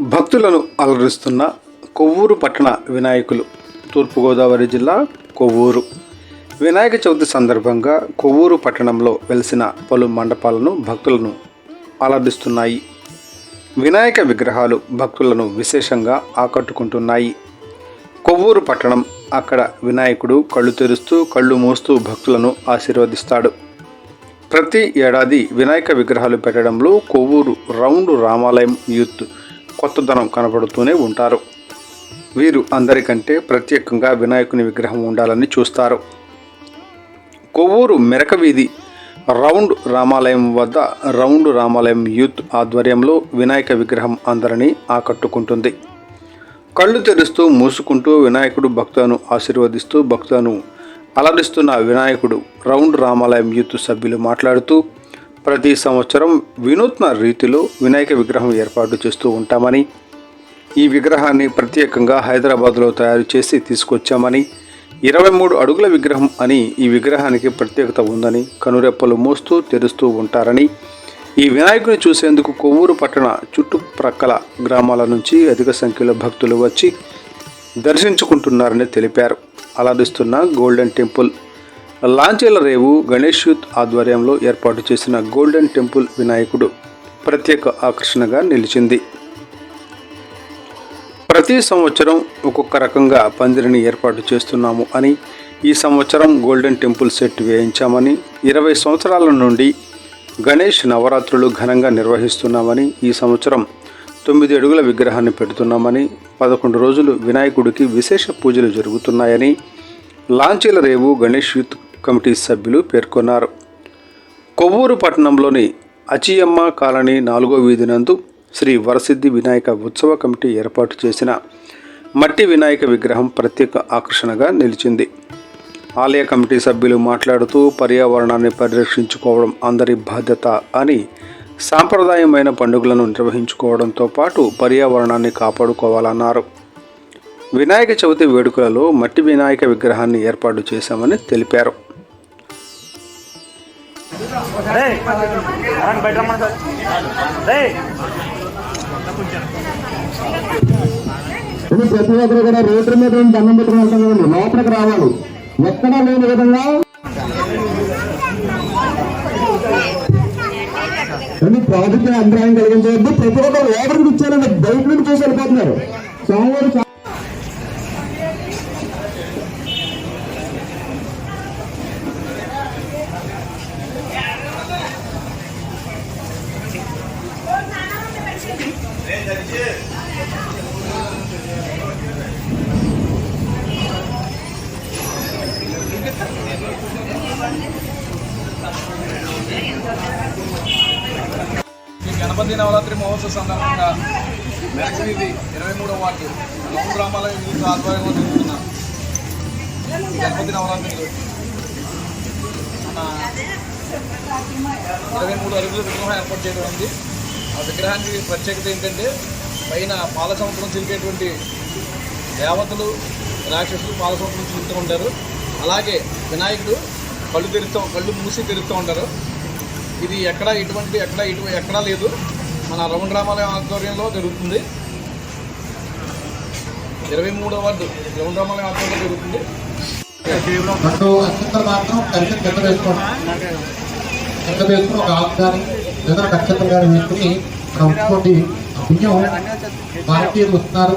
భక్తులను అలరిస్తున్న కొవ్వూరు పట్టణ వినాయకులు తూర్పుగోదావరి జిల్లా కొవ్వూరు. వినాయక చవితి సందర్భంగా కొవ్వూరు పట్టణంలో వెలిసిన పలు మండపాలను భక్తులను అలరిస్తున్నాయి. వినాయక విగ్రహాలు భక్తులను విశేషంగా ఆకట్టుకుంటున్నాయి. కొవ్వూరు పట్టణం అక్కడ వినాయకుడు కళ్ళు తెరుస్తూ కళ్ళు మూస్తూ భక్తులను ఆశీర్వదిస్తాడు. ప్రతి ఏడాది వినాయక విగ్రహాలు పెట్టడంలో కొవ్వూరు రౌండ్ రామాలయం యూత్ కొత్తదనం కనబడుతూనే ఉంటారు. వీరు అందరికంటే ప్రత్యేకంగా వినాయకుని విగ్రహం ఉండాలని చూస్తారు. కొవ్వూరు మెరక వీధి రౌండ్ రామాలయం వద్ద రౌండ్ రామాలయం యూత్ ఆధ్వర్యంలో వినాయక విగ్రహం అందరినీ ఆకట్టుకుంటుంది. కళ్ళు తెరుస్తూ మూసుకుంటూ వినాయకుడు భక్తులను ఆశీర్వదిస్తూ భక్తులను అలరిస్తున్న వినాయకుడు రౌండ్ రామాలయం యూత్ సభ్యులు మాట్లాడుతూ ప్రతి సంవత్సరం వినూత్న రీతిలో వినాయక విగ్రహం ఏర్పాటు చేస్తూ ఉంటామని ఈ విగ్రహాన్ని ప్రత్యేకంగా హైదరాబాద్లో తయారు చేసి తీసుకొచ్చామని ఇరవై మూడు అడుగుల విగ్రహం అని ఈ విగ్రహానికి ప్రత్యేకత ఉందని కనురెప్పలు మోస్తూ తెరుస్తూ ఉంటారని ఈ వినాయకుని చూసేందుకు కొవ్వూరు పట్టణ చుట్టుప్రక్కల గ్రామాల నుంచి అధిక సంఖ్యలో భక్తులు వచ్చి దర్శించుకుంటున్నారని తెలిపారు. అలరిస్తున్న గోల్డెన్ టెంపుల్ లాంచీల రేవు గణేష్ యూత్ ఆధ్వర్యంలో ఏర్పాటు చేసిన గోల్డెన్ టెంపుల్ వినాయకుడు ప్రత్యేక ఆకర్షణగా నిలిచింది. ప్రతి సంవత్సరం ఒక్కొక్క రకంగా పందిరిని ఏర్పాటు చేస్తున్నాము అని ఈ సంవత్సరం గోల్డెన్ టెంపుల్ సెట్ వేయించామని ఇరవై సంవత్సరాల నుండి గణేష్ నవరాత్రులు ఘనంగా నిర్వహిస్తున్నామని ఈ సంవత్సరం తొమ్మిది అడుగుల విగ్రహాన్ని పెడుతున్నామని పదకొండు రోజులు వినాయకుడికి విశేష పూజలు జరుగుతున్నాయని లాంచీల రేవు గణేష్ యూత్ కమిటీ సభ్యులు పేర్కొన్నారు. కొవ్వూరు పట్టణంలోని అచియమ్మ కాలనీ నాలుగో వీధి నందు శ్రీ వరసిద్ధి వినాయక ఉత్సవ కమిటీ ఏర్పాటు చేసిన మట్టి వినాయక విగ్రహం ప్రత్యేక ఆకర్షణగా నిలిచింది. ఆలయ కమిటీ సభ్యులు మాట్లాడుతూ పర్యావరణాన్ని పరిరక్షించుకోవడం అందరి బాధ్యత అని సాంప్రదాయమైన పండుగలను నిర్వహించుకోవడంతో పాటు పర్యావరణాన్ని కాపాడుకోవాలన్నారు. వినాయక చవితి వేడుకలలో మట్టి వినాయక విగ్రహాన్ని ఏర్పాటు చేశామని తెలిపారు. రేయ్ అలాంటి బయట రమ్మని సార్. రేయ్ ఇది ప్రతి ఒక్కరు కూడా రోడ్డు మీద ఉండి దండం పెట్టుకుని వెళ్తాం కదండి లోపలికి రావాలి. ఎక్కడా లేని విధంగా. కానీ ప్రాజెక్ట్ అంతరాయం కలిగించవద్దు. ప్రతి ఒక్కరు లోపలికి ఇచ్చారండి బయట నుండి చూసి వెళ్ళిపోతున్నారు. సోమవారం గణపతి నవరాత్రి మహోత్సవ సందర్భంగా మెరక్ వీధి ఇరవై మూడవ వార్డు లౌన్ రామాలయం యూత్ ఆధ్వర్యంలో జరుగుతున్న ఈ గణపతి నవరాత్రి మన ఇరవై మూడు అడుగుల విగ్రహం ఏర్పాటు చేయడం ఉంది ఆ విగ్రహానికి ప్రత్యేకత ఏంటంటే పైన పాల సముద్రం చిలికేటువంటి దేవతలు రాక్షసులు పాల సముద్రం చిలుతూ ఉంటారు. అలాగే వినాయకుడు కళ్ళు తెరుస్తూ కళ్ళు మూసి తెరుస్తూ ఉంటారు. ఇది ఎక్కడ ఇటువంటి ఎక్కడ ఇటు ఎక్కడా లేదు. మన రౌండ్ రామాలయం ఆధ్వర్యంలో జరుగుతుంది. ఇరవై మూడవ వార్డు రౌండ్ రామాలయం ఆధ్వర్యంలో జరుగుతుంది. రెండు మాత్రం కలిసి కింద వేసుకోండి. కింద వేసుకుని ఒక ఆకు జగన్ నక్షత్రం గారు వేసుకుని అక్కడ ఉంచుకోండి పుణ్యం భారతీయులు వస్తున్నారు.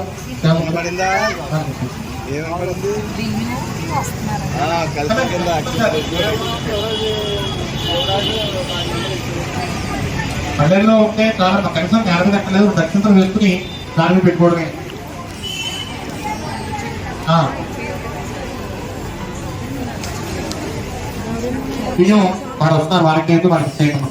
పల్లెల్లో ఉంటే చాలా కనీసం నేల కట్టలేదు నక్షత్రం వేసుకుని దాని పెట్టుకోవడమే. ఆ. బియ్యం వారు వస్తారు వారికి అయితే వారికి చేయడం.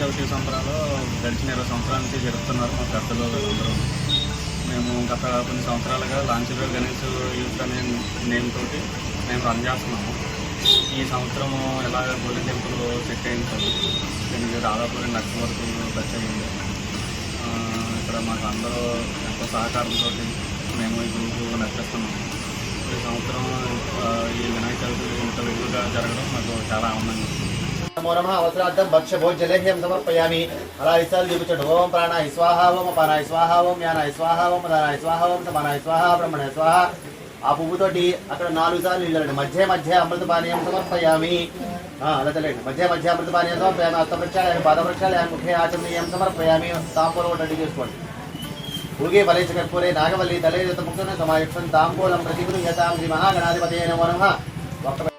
గడిచిన ఇరవై సంవత్సరాల నుంచి జరుపుతున్నారు మా పెద్దలు అందరూ మేము గత కొన్ని సంవత్సరాలుగా లాంఛీలో గణేష్ యూత్ అనే నేమ్ తోటి మేము రన్ చేస్తున్నాము. ఈ సంవత్సరము ఎలాగ గోల్డెన్ టెంపుల్ సెట్ అయింది దీనికి దాదాపు రెండు లక్షల వరకు ఖర్చు అయింది. ఇక్కడ మాకు అందరూ ఎంతో సహకారంతో మేము ఈ గ్రూపు నడిపిస్తున్నాము. ఈ సంవత్సరం ఈ వినాయక చవితి ఇంత వెలుగుగా జరగడం మాకు చాలా ఆనందంగా ఉంది. నమో నమ అవసరార్థం భక్ష్య భోజ్యలేహ్యం సమర్పయామి అలా ఇసాలు చూపించండి ఓం ప్రాణాయ స్వాహ ఓం అపానాయ స్వాహ ఓం యానాయ స్వాహ ఓం స్వాహ ఓం సమానాయ స్వాహ బ్రహ్మణాయ స్వాహ ఆ పువ్వుతోటి అక్కడ నాలుగు సార్లు నిలరండి మధ్య మధ్య అమృత పానీయం సమర్పయామి ఆ, మధ్య మధ్య అమృత పానీయం సమర్పయామి హస్త వృక్షాలు పాద వృక్షాలు ముఖ్య ఆచరణీయం సమర్పయామి తాంబూలం రెడీ చేసుకోండి। ఊగే బలే కర్పూరే నాగవల్లి తలే ముఖ్యం సమాయుక్తం తాంబూలం యథాం శ్రీ మహాగణాధిపతి నమో నమః